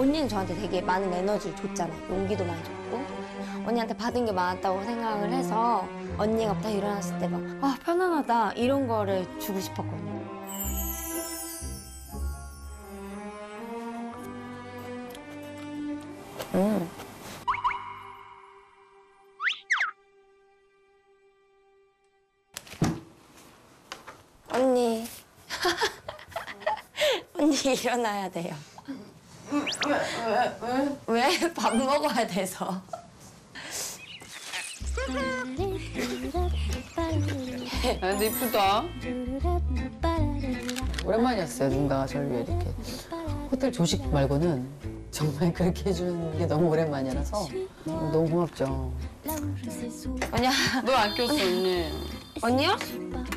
언니는 저한테 되게 많은 에너지를 줬잖아요. 용기도 많이 줬고 언니한테 받은 게 많았다고 생각을 해서 언니가 딱 일어났을 때 막 아 편안하다 이런 거를 주고 싶었거든요. 음. 언니. 언니 일어나야 돼요. 왜? 왜? 밥 먹어야 돼서. 아, 근데 이쁘다. 오랜만이었어요. 누군가가 저를 위해 이렇게. 호텔 조식 말고는 정말 그렇게 해주는 게 너무 오랜만이라서 너무 고맙죠. 언니야. 너 안 꼈어, 언니. 언니요?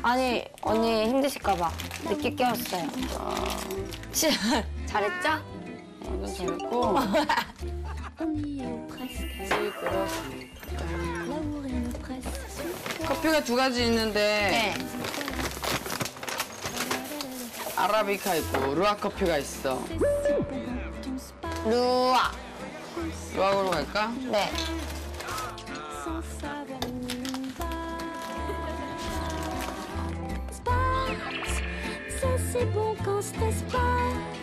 아니, 언니 힘드실까 봐 늦게 깨웠어요. 진짜 잘했죠? 완전 잘했고. 커피가 두 가지 있는데 네. 아라비카 있고 루아 커피가 있어. 루아. 루아로 갈까? 네. C'est bon quand ça se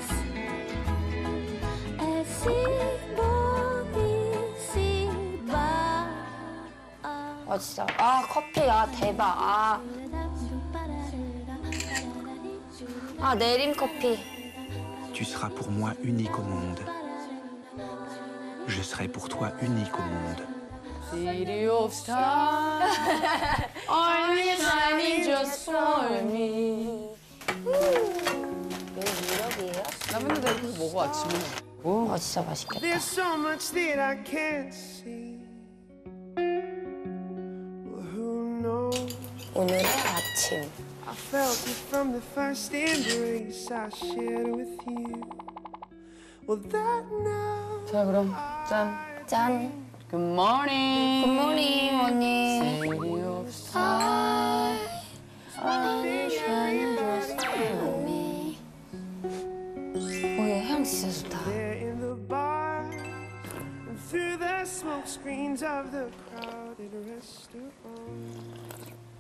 아, 진짜. 아, 커피야. 대박. 아, 아 내림 커피. Tu seras pour moi unique au monde. Je serai pour toi unique au monde. City of stars, only shining just for me. 여기 유럽이에요? 나 맨날 내가 먹어 아침에. 오, 아, 진짜 맛있겠다. There's so much that I can't see. 오늘의 아침. I felt it from the first embrace I shared with you. Well, that now 자 그럼 짠. 짠. Good morning. 굿모닝, 언니. City of stars. 오, 얘 향 진짜 좋다. there in the bar, and through the smoke screens of the crowded restaurant.